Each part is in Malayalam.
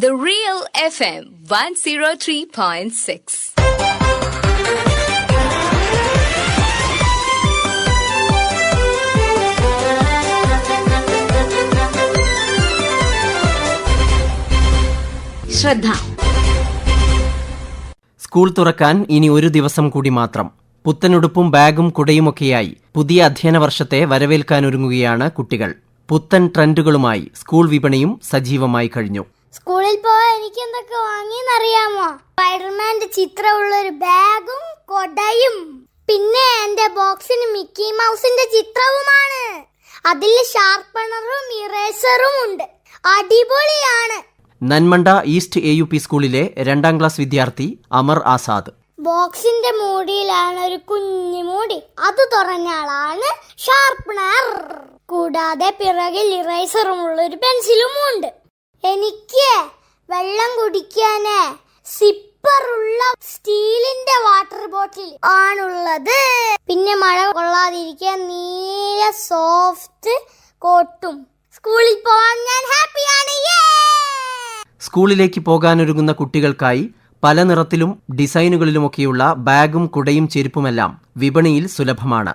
The Real FM 103.6. ശ്രദ്ധ. സ്കൂൾ തുറക്കാൻ ഇനി ഒരു ദിവസം കൂടി മാത്രം. പുത്തനുടുപ്പും ബാഗും കുടയുമൊക്കെയായി പുതിയ അധ്യയന വർഷത്തെ വരവേൽക്കാനൊരുങ്ങുകയാണ് കുട്ടികൾ. പുത്തൻ ട്രെൻഡുകളുമായി സ്കൂൾ വിപണിയും സജീവമായി കഴിഞ്ഞു. സ്കൂളിൽ പോവാൻ എനിക്ക് എന്തൊക്കെ വാങ്ങിയെന്നറിയാമോ? സ്പൈഡർമാന്റെ ചിത്രമുള്ള ഒരു ബാഗും കൊടയും. പിന്നെ എന്റെ ബോക്സിന് മിക്കി മൗസിന്റെ ചിത്രവുമാണ്. അതിൽ ഷാർപ്പണറും ഇറേസറും ഉണ്ട്. അടിപൊളിയാണ്. Nanmanda east A U P സ്കൂളിലെ രണ്ടാം ക്ലാസ് വിദ്യാർത്ഥി അമർ ആസാദ്. ബോക്സിന്റെ മൂടിയിലാണ് ഒരു കുഞ്ഞു മൂടി. അത് തുറഞ്ഞാളാണ് ഷാർപ്പണർ. കൂടാതെ പിറകിൽ ഇറേസറുമുള്ള ഒരു പെൻസിലും ഉണ്ട് എനിക്ക് വെള്ളം കുടിക്കാന് സിപ്പറുള്ള സ്റ്റീലിന്റെ വാട്ടർ ബോട്ടിൽ ആണുള്ളത്. പിന്നെ മഴ കൊള്ളാതിരിക്കാൻ നീല സോഫ്റ്റ് കോട്ടും സ്കൂളിൽ പോവാൻ ഞാൻ ഹാപ്പിയാണ് സ്കൂളിലേക്ക് പോകാനൊരുങ്ങുന്ന കുട്ടികൾക്കായി പല നിറത്തിലും ഡിസൈനുകളിലുമൊക്കെയുള്ള ബാഗും കുടയും ചെരുപ്പുമെല്ലാം വിപണിയിൽ സുലഭമാണ്.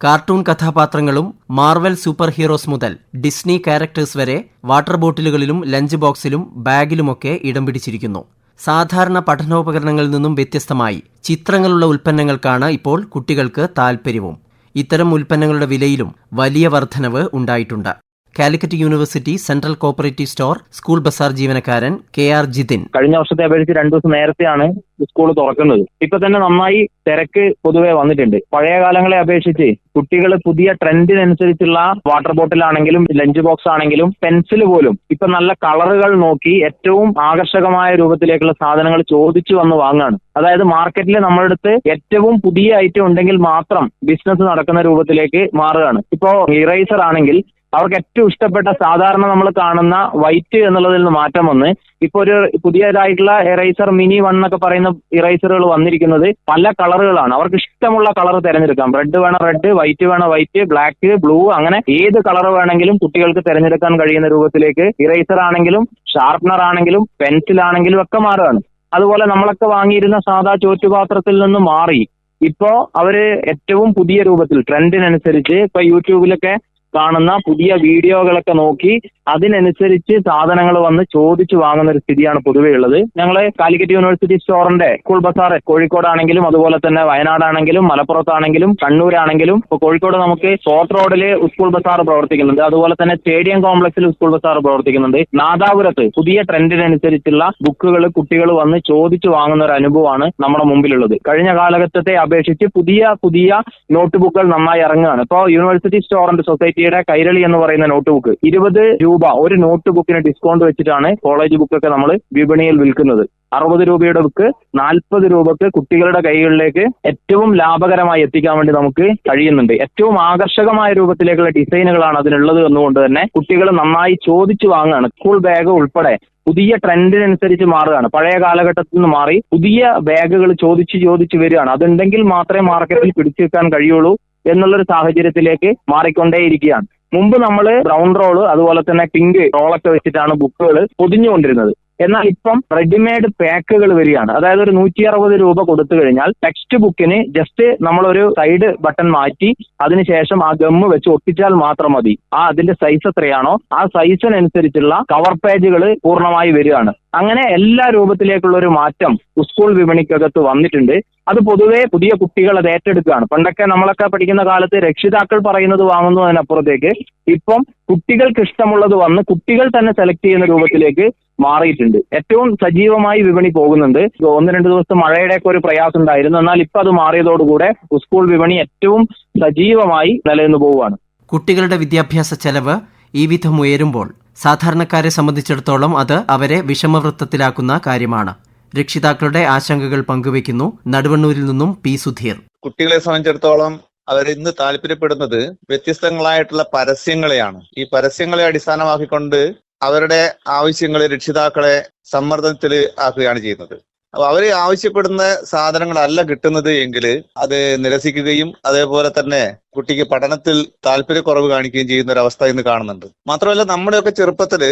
കാർട്ടൂൺ കഥാപാത്രങ്ങളും മാർവൽ സൂപ്പർ ഹീറോസ് മുതൽ ഡിസ്നി ക്യാരക്ടേഴ്സ് വരെ വാട്ടർ ബോട്ടിലുകളിലും ലഞ്ച് ബോക്സിലും ബാഗിലുമൊക്കെ ഇടം പിടിച്ചിരിക്കുന്നു. സാധാരണ പഠനോപകരണങ്ങളിൽ നിന്നും വ്യത്യസ്തമായി ചിത്രങ്ങളുള്ള ഉൽപ്പന്നങ്ങൾക്കാണ് ഇപ്പോൾ കുട്ടികൾക്ക് താൽപ്പര്യവും. ഇത്തരം ഉൽപ്പന്നങ്ങളുടെ വിലയിലും വലിയ വർധനവ് ഉണ്ടായിട്ടുണ്ട്. Calicut university central cooperative store school bazaar ജീവനക്കാരൻ കെ ആർ ജിതിൻ. കഴിഞ്ഞ വർഷത്തെ അപേക്ഷിച്ച് രണ്ടു ദിവസം നേരത്തെയാണ് സ്കൂൾ തുറക്കുന്നത്. ഇപ്പൊ തന്നെ നന്നായി തിരക്ക് പൊതുവെ വന്നിട്ടുണ്ട്. പഴയ കാലങ്ങളെ അപേക്ഷിച്ച് കുട്ടികൾ പുതിയ ട്രെൻഡിനനുസരിച്ചുള്ള വാട്ടർ ബോട്ടിലാണെങ്കിലും ലഞ്ച് ബോക്സ് ആണെങ്കിലും പെൻസിൽ പോലും ഇപ്പൊ നല്ല കളറുകൾ നോക്കി ഏറ്റവും ആകർഷകമായ രൂപത്തിലേക്കുള്ള സാധനങ്ങൾ ചോദിച്ചു വന്ന് വാങ്ങാണ്. അതായത് മാർക്കറ്റിൽ നമ്മുടെ അടുത്ത് ഏറ്റവും പുതിയ ഐറ്റം ഉണ്ടെങ്കിൽ മാത്രം ബിസിനസ് നടക്കുന്ന രൂപത്തിലേക്ക് മാറുകയാണ്. ഇപ്പോ ഇറേസർ ആണെങ്കിൽ അവർക്ക് ഏറ്റവും ഇഷ്ടപ്പെട്ട സാധാരണ നമ്മൾ കാണുന്ന വൈറ്റ് എന്നുള്ളതിൽ നിന്ന് മാറ്റം വന്ന് ഇപ്പൊ ഒരു പുതിയതായിട്ടുള്ള എറൈസർ മിനി വൺ എന്നൊക്കെ പറയുന്ന ഇറൈസറുകൾ വന്നിരിക്കുന്നത് പല കളറുകളാണ്. അവർക്ക് ഇഷ്ടമുള്ള കളർ തിരഞ്ഞെടുക്കാം. റെഡ് വേണം റെഡ് വൈറ്റ് വേണം വൈറ്റ് ബ്ലാക്ക് ബ്ലൂ അങ്ങനെ ഏത് കളർ വേണമെങ്കിലും കുട്ടികൾക്ക് തിരഞ്ഞെടുക്കാൻ കഴിയുന്ന രൂപത്തിലേക്ക് ഇറൈസർ ആണെങ്കിലും ഷാർപ്പനർ ആണെങ്കിലും പെൻസിൽ ആണെങ്കിലും ഒക്കെ മാറുകയാണ്. അതുപോലെ നമ്മളൊക്കെ വാങ്ങിയിരുന്ന സാധാ ചോറ്റുപാത്രത്തിൽ നിന്ന് മാറി. ഇപ്പോ അവർ ഏറ്റവും പുതിയ രൂപത്തിൽ ട്രെൻഡിനനുസരിച്ച് ഇപ്പൊ യൂട്യൂബിലൊക്കെ കാണുന്ന പുതിയ വീഡിയോകളൊക്കെ നോക്കി അതിനനുസരിച്ച് സാധനങ്ങൾ വന്ന് ചോദിച്ചു വാങ്ങുന്ന ഒരു സ്ഥിതിയാണ് പൊതുവേ ഉള്ളത്. ഞങ്ങൾ കാലിക്കറ്റ് യൂണിവേഴ്സിറ്റി സ്റ്റോറിന്റെ സ്കൂൾ ബസാർ കോഴിക്കോടാണെങ്കിലും അതുപോലെ തന്നെ വയനാടാണെങ്കിലും മലപ്പുറത്താണെങ്കിലും കണ്ണൂരാണെങ്കിലും ഇപ്പൊ കോഴിക്കോട് നമുക്ക് ഫോർട്ട് റോഡിൽ സ്കൂൾ ബസാർ പ്രവർത്തിക്കുന്നുണ്ട്. അതുപോലെ തന്നെ സ്റ്റേഡിയം കോംപ്ലക്സിൽ സ്കൂൾ ബസാർ പ്രവർത്തിക്കുന്നുണ്ട്. നാദാപുരത്ത് പുതിയ ട്രെൻഡിനനുസരിച്ചുള്ള ബുക്കുകൾ കുട്ടികൾ വന്ന് ചോദിച്ചു വാങ്ങുന്ന ഒരു അനുഭവമാണ് നമ്മുടെ മുമ്പിലുള്ളത്. കഴിഞ്ഞ കാലഘട്ടത്തെ അപേക്ഷിച്ച് പുതിയ പുതിയ നോട്ട് ബുക്കുകൾ നന്നായി ഇറങ്ങുകയാണ്. ഇപ്പോൾ യൂണിവേഴ്സിറ്റി സ്റ്റോറിന്റെ സൊസൈറ്റിയുടെ കൈരളി എന്ന് പറയുന്ന നോട്ട് ബുക്ക് ഇരുപത് രൂപ ഒരു നോട്ട് ബുക്കിന് ഡിസ്കൗണ്ട് വെച്ചിട്ടാണ് കോളേജ് ബുക്കൊക്കെ നമ്മൾ വിപണിയിൽ വിൽക്കുന്നത്. അറുപത് രൂപയുടെ ബുക്ക് നാൽപ്പത് രൂപക്ക് കുട്ടികളുടെ കൈകളിലേക്ക് ഏറ്റവും ലാഭകരമായി എത്തിക്കാൻ വേണ്ടി നമുക്ക് കഴിയുന്നുണ്ട്. ഏറ്റവും ആകർഷകമായ രൂപത്തിലേക്കുള്ള ഡിസൈനുകളാണ് അതിനുള്ളത് എന്നുകൊണ്ട് തന്നെ കുട്ടികൾ നന്നായി ചോദിച്ചു വാങ്ങുകയാണ്. സ്കൂൾ ബാഗ് ഉൾപ്പെടെ പുതിയ ട്രെൻഡിനനുസരിച്ച് മാറുകയാണ്. പഴയ കാലഘട്ടത്തിൽ നിന്ന് മാറി പുതിയ ബാഗുകൾ ചോദിച്ച് ചോദിച്ച് വരികയാണ്. അതുണ്ടെങ്കിൽ മാത്രമേ മാർക്കറ്റിൽ പിടിച്ചു വെക്കാൻ കഴിയുള്ളൂ എന്നുള്ളൊരു സാഹചര്യത്തിലേക്ക് മാറിക്കൊണ്ടേയിരിക്കുകയാണ്. മുമ്പ് നമ്മൾ ബ്രൗൺ റോൾ അതുപോലെ തന്നെ പിങ്ക് റോളൊക്കെ വെച്ചിട്ടാണ് ബുക്കുകൾ പൊതിഞ്ഞുകൊണ്ടിരുന്നത്. എന്നാൽ ഇപ്പം റെഡിമെയ്ഡ് പാക്കുകൾ വരികയാണ്. അതായത് ഒരു നൂറ്റി അറുപത് രൂപ കൊടുത്തു കഴിഞ്ഞാൽ ടെക്സ്റ്റ് ബുക്കിന് ജസ്റ്റ് നമ്മളൊരു സൈഡ് ബട്ടൺ മാറ്റി അതിനുശേഷം ആ ഗമ്മ് വെച്ച് ഒട്ടിച്ചാൽ മാത്രം മതി. ആ അതിന്റെ സൈസ് എത്രയാണോ ആ സൈസിനനുസരിച്ചുള്ള കവർ പേജുകൾ പൂർണമായി വരികയാണ്. അങ്ങനെ എല്ലാ രൂപത്തിലേക്കുള്ള ഒരു മാറ്റം സ്കൂൾ വിപണിക്കകത്ത് വന്നിട്ടുണ്ട്. അത് പൊതുവേ പുതിയ കുട്ടികൾ അത് ഏറ്റെടുക്കുകയാണ്. പണ്ടൊക്കെ നമ്മളൊക്കെ പഠിക്കുന്ന കാലത്ത് രക്ഷിതാക്കൾ പറയുന്നത് വാങ്ങുന്നതിനപ്പുറത്തേക്ക് ഇപ്പം കുട്ടികൾക്ക് ഇഷ്ടമുള്ളത് വന്ന് കുട്ടികൾ തന്നെ സെലക്ട് ചെയ്യുന്ന രൂപത്തിലേക്ക് മാറിയിട്ടുണ്ട്. ഏറ്റവും സജീവമായി വിപണി പോകുന്നുണ്ട്. ഒന്ന് രണ്ട് ദിവസം മഴയുടെയൊക്കെ ഒരു പ്രയാസം ഉണ്ടായിരുന്നു. എന്നാൽ ഇപ്പൊ അത് മാറിയതോടുകൂടെ സ്കൂൾ വിപണി ഏറ്റവും സജീവമായി നിലനിന്ന് പോവുകയാണ്. കുട്ടികളുടെ വിദ്യാഭ്യാസ ചെലവ് ഈ വിധം ഉയരുമ്പോൾ സാധാരണക്കാരെ സംബന്ധിച്ചിടത്തോളം അത് അവരെ വിഷമവൃത്തത്തിലാക്കുന്ന കാര്യമാണ്. രക്ഷിതാക്കളുടെ ആശങ്കകൾ പങ്കുവയ്ക്കുന്നു. നടുവണ്ണൂരിൽ നിന്നും പി സുധീർ. കുട്ടികളെ സംബന്ധിച്ചിടത്തോളം അവർ ഇന്ന് താല്പര്യപ്പെടുന്നത് വ്യത്യസ്തങ്ങളായിട്ടുള്ള പരസ്യങ്ങളെയാണ്. ഈ പരസ്യങ്ങളെ അടിസ്ഥാനമാക്കിക്കൊണ്ട് അവരുടെ ആവശ്യങ്ങളെ രക്ഷിതാക്കളെ സമ്മർദ്ദത്തിൽ ആക്കുകയാണ് ചെയ്യുന്നത്. അപ്പൊ അവർ ആവശ്യപ്പെടുന്ന സാധനങ്ങളല്ല കിട്ടുന്നത് എങ്കിൽ അത് നിരസിക്കുകയും അതേപോലെ തന്നെ കുട്ടിക്ക് പഠനത്തിൽ താല്പര്യക്കുറവ് കാണിക്കുകയും ചെയ്യുന്ന ഒരു അവസ്ഥ ഇന്ന് കാണുന്നുണ്ട്. മാത്രമല്ല നമ്മുടെയൊക്കെ ചെറുപ്പത്തിൽ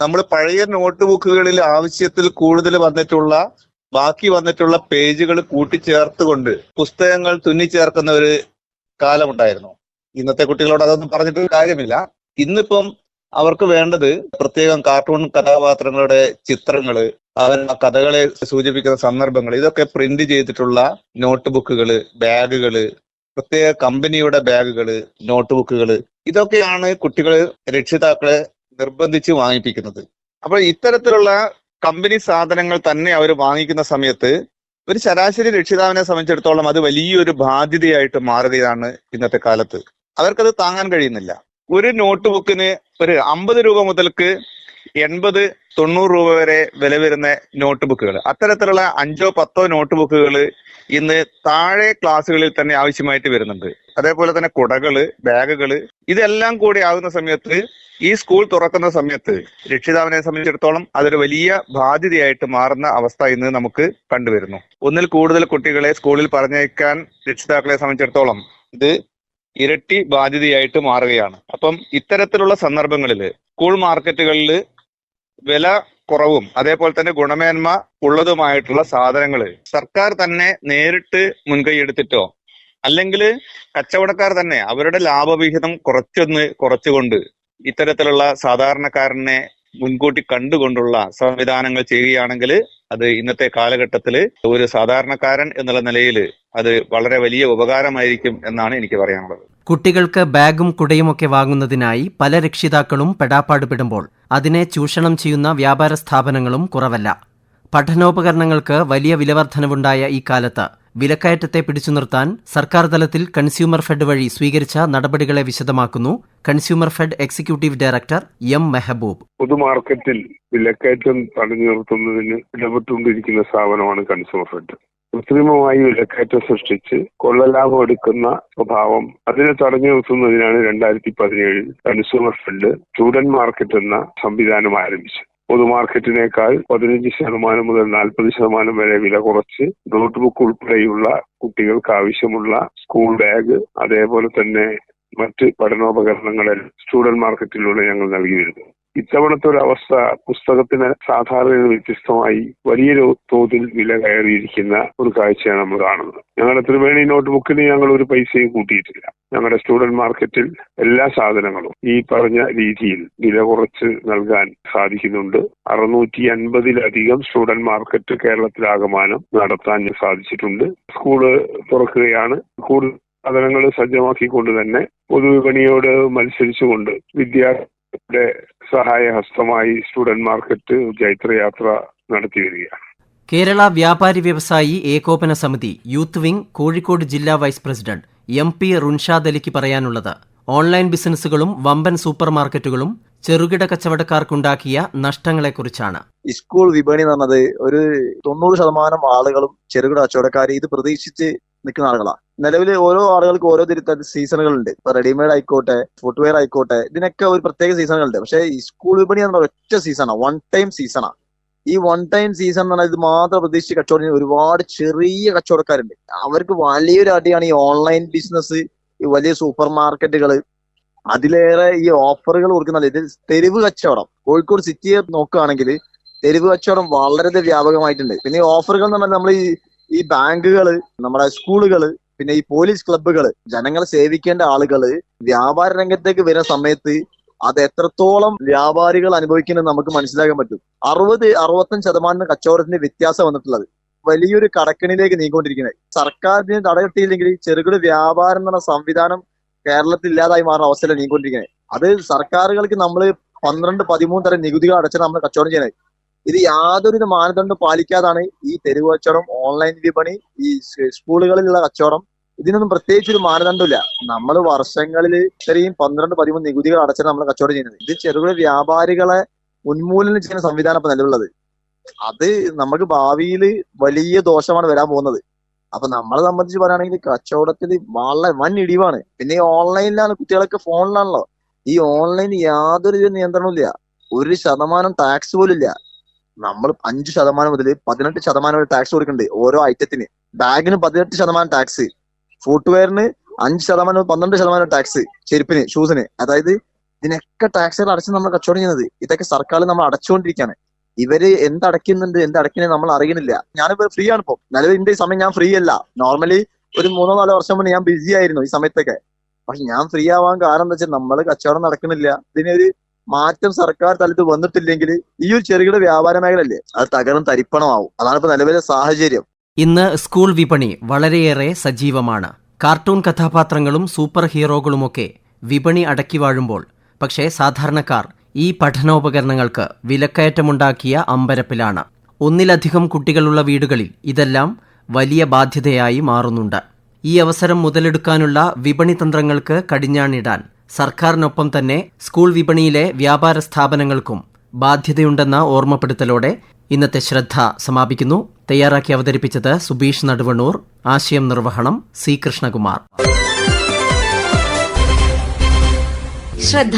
നമ്മൾ പഴയ നോട്ട് ബുക്കുകളിൽ ആവശ്യത്തിൽ കൂടുതൽ വന്നിട്ടുള്ള ബാക്കി വന്നിട്ടുള്ള പേജുകൾ കൂട്ടിച്ചേർത്തുകൊണ്ട് പുസ്തകങ്ങൾ തുന്നിച്ചേർക്കുന്ന ഒരു കാലമുണ്ടായിരുന്നു. ഇന്നത്തെ കുട്ടികളോട് അതൊന്നും പറഞ്ഞിട്ട് കാര്യമില്ല. ഇന്നിപ്പം അവർക്ക് വേണ്ടത് പ്രത്യേകം കാർട്ടൂൺ കഥാപാത്രങ്ങളുടെ ചിത്രങ്ങൾ അവർ ആ കഥകളെ സൂചിപ്പിക്കുന്ന സന്ദർഭങ്ങൾ ഇതൊക്കെ പ്രിന്റ് ചെയ്തിട്ടുള്ള നോട്ട് ബുക്കുകൾ ബാഗുകൾ പ്രത്യേക കമ്പനിയുടെ ബാഗുകൾ നോട്ട് ബുക്കുകൾ ഇതൊക്കെയാണ് കുട്ടികൾ രക്ഷിതാക്കളെ നിർബന്ധിച്ച് വാങ്ങിപ്പിക്കുന്നത്. അപ്പോൾ ഇത്തരത്തിലുള്ള കമ്പനി സാധനങ്ങൾ തന്നെ അവർ വാങ്ങിക്കുന്ന സമയത്ത് ഒരു ശരാശരി രക്ഷിതാവിനെ സംബന്ധിച്ചിടത്തോളം അത് വലിയൊരു ബാധ്യതയായിട്ട് മാറുകയാണ് ഇന്നത്തെ കാലത്ത്. അവർക്കത് താങ്ങാൻ കഴിയുന്നില്ല. ഒരു നോട്ട് ബുക്കിന് ഒരു അമ്പത് രൂപ മുതൽക്ക് എൺപത് തൊണ്ണൂറ് രൂപ വരെ വില വരുന്ന നോട്ട് ബുക്കുകൾ അത്തരത്തിലുള്ള അഞ്ചോ പത്തോ നോട്ട് ബുക്കുകൾ ഇന്ന് താഴെ ക്ലാസ്സുകളിൽ തന്നെ ആവശ്യമായിട്ട് വരുന്നുണ്ട്. അതേപോലെ തന്നെ കുടകൾ ബാഗുകൾ ഇതെല്ലാം കൂടി ആകുന്ന സമയത്ത് ഈ സ്കൂൾ തുറക്കുന്ന സമയത്ത് രക്ഷിതാവിനെ സംബന്ധിച്ചിടത്തോളം അതൊരു വലിയ ബാധ്യതയായിട്ട് മാറുന്ന അവസ്ഥ ഇന്ന് നമുക്ക് കണ്ടുവരുന്നു. ഒന്നിൽ കൂടുതൽ കുട്ടികളെ സ്കൂളിൽ പറഞ്ഞയക്കാൻ രക്ഷിതാക്കളെ സംബന്ധിച്ചിടത്തോളം ഇത് ഇരട്ടി ബാധ്യതയായിട്ട് മാറുകയാണ്. അപ്പം ഇത്തരത്തിലുള്ള സന്ദർഭങ്ങളിൽ സ്കൂൾ മാർക്കറ്റുകളിൽ വില കുറവും അതേപോലെ തന്നെ ഗുണമേന്മ ഉള്ളതുമായിട്ടുള്ള സാധനങ്ങൾ സർക്കാർ തന്നെ നേരിട്ട് മുൻകൈ എടുത്തിട്ടോ അല്ലെങ്കിൽ കച്ചവടക്കാർ തന്നെ അവരുടെ ലാഭവിഹിതം കുറച്ചൊന്ന് കുറച്ചുകൊണ്ട് ഇത്തരത്തിലുള്ള സാധാരണക്കാരനെ മുൻകൂട്ടി കണ്ടുകൊണ്ടുള്ള സംവിധാനങ്ങൾ ചെയ്യുകയാണെങ്കിൽ അത് ഇന്നത്തെ കാലഘട്ടത്തിൽ ഒരു സാധാരണക്കാരൻ എന്നുള്ള നിലയിൽ അത് വളരെ വലിയ ഉപകാരമായിരിക്കും എന്നാണ് എനിക്ക് പറയാനുള്ളത്. കുട്ടികൾക്ക് ബാഗും കുടയുമൊക്കെ വാങ്ങുന്നതിനായി പല രക്ഷിതാക്കളും പെടാപ്പാടുപെടുമ്പോൾ അതിനെ ചൂഷണം ചെയ്യുന്ന വ്യാപാര സ്ഥാപനങ്ങളും കുറവല്ല. പഠനോപകരണങ്ങൾക്ക് വലിയ വിലവർദ്ധനവുണ്ടായ ഈ കാലത്ത് വിലക്കയറ്റത്തെ പിടിച്ചു നിർത്താൻ സർക്കാർ തലത്തിൽ കൺസ്യൂമർ ഫെഡ് വഴി സ്വീകരിച്ച നടപടികളെ വിശദമാക്കുന്നു. Consumer fed executive director M Mehboob. പൊതുമാർക്കറ്റിൽ വിലക്കയറ്റം തടഞ്ഞു നിർത്തുന്നതിന് ഇടപെട്ടുകൊണ്ടിരിക്കുന്ന സ്ഥാപനമാണ് കൺസ്യൂമർ ഫെഡ്. കൃത്രിമമായി വിലക്കയറ്റം സൃഷ്ടിച്ച് കൊള്ളലാഭം എടുക്കുന്ന സ്വഭാവം അതിനെ തടഞ്ഞു നിർത്തുന്നതിനാണ് രണ്ടായിരത്തി പതിനേഴിൽ കൺസ്യൂമർ ഫെഡ് സ്റ്റുഡന്റ് മാർക്കറ്റ് എന്ന സംവിധാനം ആരംഭിച്ചത്. പൊതുമാർക്കറ്റിനേക്കാൾ പതിനഞ്ച് ശതമാനം മുതൽ നാൽപ്പത് ശതമാനം വരെ വില കുറച്ച് നോട്ട് ബുക്ക് ഉൾപ്പെടെയുള്ള കുട്ടികൾക്ക് ആവശ്യമുള്ള സ്കൂൾ ബാഗ് അതേപോലെ തന്നെ മറ്റ് പഠനോപകരണങ്ങളെ സ്റ്റുഡന്റ് മാർക്കറ്റിലൂടെ ഞങ്ങൾ നൽകി വരുന്നു. ഇത്തവണത്തെ ഒരു അവസ്ഥ പുസ്തകത്തിന് സാധാരണ വ്യത്യസ്തമായി വലിയ രോ- തോതിൽ വില കയറിയിരിക്കുന്ന ഒരു കാഴ്ചയാണ് നമ്മൾ കാണുന്നത്. ഞങ്ങളുടെ ത്രിവേണി നോട്ട് ബുക്കിന് ഞങ്ങൾ ഒരു പൈസയും കൂട്ടിയിട്ടില്ല. ഞങ്ങളുടെ സ്റ്റുഡന്റ് മാർക്കറ്റിൽ എല്ലാ സാധനങ്ങളും ഈ പറഞ്ഞ രീതിയിൽ വില കുറച്ച് നൽകാൻ സാധിക്കുന്നുണ്ട്. അറുന്നൂറ്റി അൻപതിലധികം സ്റ്റുഡന്റ് മാർക്കറ്റ് കേരളത്തിലാകമാനം നടത്താൻ സാധിച്ചിട്ടുണ്ട്. സ്കൂൾ തുറക്കുകയാണ്. കൂടുതൽ സാധനങ്ങൾ സജ്ജമാക്കിക്കൊണ്ട് തന്നെ പൊതുവിപണിയോട് മത്സരിച്ചുകൊണ്ട് വിദ്യാർത്ഥികളുടെ സഹായഹസ്തമായി സ്റ്റുഡന്റ് മാർക്കറ്റ് ജൈത്രയാത്ര നടത്തി വരികയാണ്. കേരള വ്യാപാരി വ്യവസായി ഏകോപന സമിതി യൂത്ത് വിംഗ് കോഴിക്കോട് ജില്ലാ vice president M P Runshad അലിക്ക് പറയാനുള്ളത്. ഓൺലൈൻ ബിസിനസ്സുകളും വമ്പൻ സൂപ്പർ മാർക്കറ്റുകളും ചെറുകിട കച്ചവടക്കാർക്കുണ്ടാക്കിയ നഷ്ടങ്ങളെക്കുറിച്ചാണ്. സ്കൂൾ വിപണി എന്ന് പറഞ്ഞത് ഒരു തൊണ്ണൂറ് ശതമാനം ആളുകളും ചെറുകിട കച്ചവടക്കാർ ഇത് പ്രതീക്ഷിച്ച് നിൽക്കുന്ന ആളുകളാണ്. നിലവിൽ ഓരോ ആളുകൾക്ക് ഓരോ തിരുത്ത സീസണുകളുണ്ട്. ഇപ്പൊ റെഡിമെയ്ഡ് ആയിക്കോട്ടെ ഫുട്വെയർ ആയിക്കോട്ടെ ഇതിനൊക്കെ ഒരു പ്രത്യേക സീസണുകളുണ്ട്. പക്ഷേ ഈ സ്കൂൾ വിപണി എന്ന് പറഞ്ഞ ഒറ്റ സീസണാണ് വൺ ടൈം സീസണാണ് ഈ വൺ ടൈം സീസൺ എന്ന് പറഞ്ഞാൽ ഇത് മാത്രം പ്രതീക്ഷിച്ച് കച്ചവടം ഒരുപാട് ചെറിയ കച്ചവടക്കാരുണ്ട്. അവർക്ക് വലിയൊരു അടിയാണ് ഈ ഓൺലൈൻ ബിസിനസ് ഈ വലിയ സൂപ്പർ മാർക്കറ്റുകൾ അതിലേറെ ഈ ഓഫറുകൾ കൊടുക്കുന്നില്ല ഇത് തെരുവ് കച്ചവടം. കോഴിക്കോട് സിറ്റിയെ നോക്കുകയാണെങ്കിൽ തെരുവ് കച്ചവടം വളരെ വ്യാപകമായിട്ടുണ്ട്. പിന്നെ ഈ ഓഫറുകൾ എന്ന് പറഞ്ഞാൽ നമ്മൾ ഈ ഈ ബാങ്കുകൾ നമ്മുടെ സ്കൂളുകൾ പിന്നെ ഈ പോലീസ് ക്ലബ്ബുകൾ ജനങ്ങളെ സേവിക്കേണ്ട ആളുകൾ വ്യാപാര രംഗത്തേക്ക് വരുന്ന സമയത്ത് അത് എത്രത്തോളം വ്യാപാരികൾ അനുഭവിക്കുന്നത് നമുക്ക് മനസ്സിലാക്കാൻ പറ്റും. അറുപത് അറുപത്തഞ്ച് ശതമാനം കച്ചവടത്തിന്റെ വ്യത്യാസം വന്നിട്ടുള്ളത്. വലിയൊരു കടക്കണിലേക്ക് നീങ്ങിക്കൊണ്ടിരിക്കുന്നത്. സർക്കാരിന് തടയിട്ടില്ലെങ്കിൽ ചെറുകിട വ്യാപാരം എന്ന സംവിധാനം കേരളത്തിൽ ഇല്ലാതായി മാറുന്ന അവസ്ഥയിലാണ് നീങ്ങിക്കൊണ്ടിരിക്കുന്നത്. അത് സർക്കാരുകൾക്ക് നമ്മൾ പന്ത്രണ്ട് പതിമൂന്ന് തരം നികുതികൾ അടച്ചാണ് നമ്മൾ കച്ചവടം ചെയ്യുന്നത്. ഇത് യാതൊരു മാനദണ്ഡം പാലിക്കാതാണ് ഈ തെരുവ് കച്ചവടം ഓൺലൈൻ വിപണി ഈ സ്കൂളുകളിലുള്ള കച്ചവടം. ഇതിനൊന്നും പ്രത്യേകിച്ച് ഒരു മാനദണ്ഡമില്ല. നമ്മൾ വർഷങ്ങളിൽ ഇത്രയും പന്ത്രണ്ട് പതിമൂന്ന് നികുതികൾ അടച്ചാണ് നമ്മൾ കച്ചവടം ചെയ്യുന്നത്. ഇത് ചെറുകിട വ്യാപാരികളെ ഉന്മൂലനം ചെയ്യുന്ന സംവിധാനം ഇപ്പൊ നിലവിലുള്ളത്. അത് നമുക്ക് ഭാവിയിൽ വലിയ ദോഷമാണ് വരാൻ പോകുന്നത്. അപ്പൊ നമ്മളെ സംബന്ധിച്ച് പറയുകയാണെങ്കിൽ കച്ചവടത്തിൽ വളരെ വൻ ഇടിവാണ്. പിന്നെ ഈ ഓൺലൈനിലാണ് കുട്ടികളൊക്കെ ഫോണിലാണല്ലോ ഈ ഓൺലൈൻ യാതൊരു നിയന്ത്രണവും ഇല്ല ഒരു ശതമാനം ടാക്സ് പോലും ഇല്ല. നമ്മൾ അഞ്ച് ശതമാനം മുതൽ പതിനെട്ട് ശതമാനം വരെ ടാക്സ് കൊടുക്കുന്നുണ്ട് ഓരോ ഐറ്റത്തിന് ബാഗിന് പതിനെട്ട് ശതമാനം ടാക്സ് ഫുട്വെയറിന് അഞ്ച് ശതമാനം പന്ത്രണ്ട് ശതമാനം ടാക്സ് ചെരുപ്പിന് ഷൂസിന് അതായത് ഇതിനൊക്കെ ടാക്സുകൾ അടച്ച് നമ്മൾ കച്ചവടം ചെയ്യുന്നത്. ഇതൊക്കെ സർക്കാർ നമ്മൾ അടച്ചുകൊണ്ടിരിക്കുകയാണ് ഇവർ എന്തടയ്ക്കുന്നുണ്ട് എന്തടയ്ക്കുന്നത് നമ്മൾ അറിയുന്നില്ല ഞാനിപ്പോ ഫ്രീ ആണ് ഇപ്പൊ. നിലവിൽ എന്റെ ഈ സമയം ഞാൻ ഫ്രീ അല്ല. നോർമലി ഒരു മൂന്നോ നാലോ വർഷം മുന്നേ ഞാൻ ബിസി ആയിരുന്നു ഈ സമയത്തൊക്കെ. പക്ഷെ ഞാൻ ഫ്രീ ആവാൻ കാരണം എന്താ വെച്ചാൽ നമ്മൾ കച്ചവടം നടക്കുന്നില്ല ഇതിനൊരു മാറ്റം സർക്കാർ തലത്തിൽ വന്നിട്ടില്ലെങ്കിൽ ഈ ഒരു ചെറുകിട വ്യാപാര മേഖലയല്ലേ? അത് തകർന്ന് തരിപ്പണമാവും. അതാണ് ഇപ്പൊ നിലവിലെ സാഹചര്യം. ഇന്ന് സ്കൂൾ വിപണി വളരെയേറെ സജീവമാണ്. കാർട്ടൂൺ കഥാപാത്രങ്ങളും സൂപ്പർ ഹീറോകളുമൊക്കെ വിപണി അടക്കി വാഴുമ്പോൾ പക്ഷേ സാധാരണക്കാർ ഈ പഠനോപകരണങ്ങൾക്ക് വിലക്കയറ്റമുണ്ടാക്കിയ അമ്പരപ്പിലാണ്. ഒന്നിലധികം കുട്ടികളുള്ള വീടുകളിൽ ഇതെല്ലാം വലിയ ബാധ്യതയായി മാറുന്നുണ്ട്. ഈ അവസരം മുതലെടുക്കാനുള്ള വിപണി തന്ത്രങ്ങൾക്ക് കടിഞ്ഞാണിടാൻ സർക്കാരിനൊപ്പം തന്നെ സ്കൂൾ വിപണിയിലെ വ്യാപാര സ്ഥാപനങ്ങൾക്കും ബാധ്യതയുണ്ടെന്ന ഓർമ്മപ്പെടുത്തലോടെ ഇന്നത്തെ ശ്രദ്ധ സമാപിക്കുന്നു. തയ്യാറാക്കി അവതരിപ്പിച്ചത് സുബീഷ് നടുവണ്ണൂർ. ആശയം നിർവഹണം സി കൃഷ്ണകുമാർ. ശ്രദ്ധ.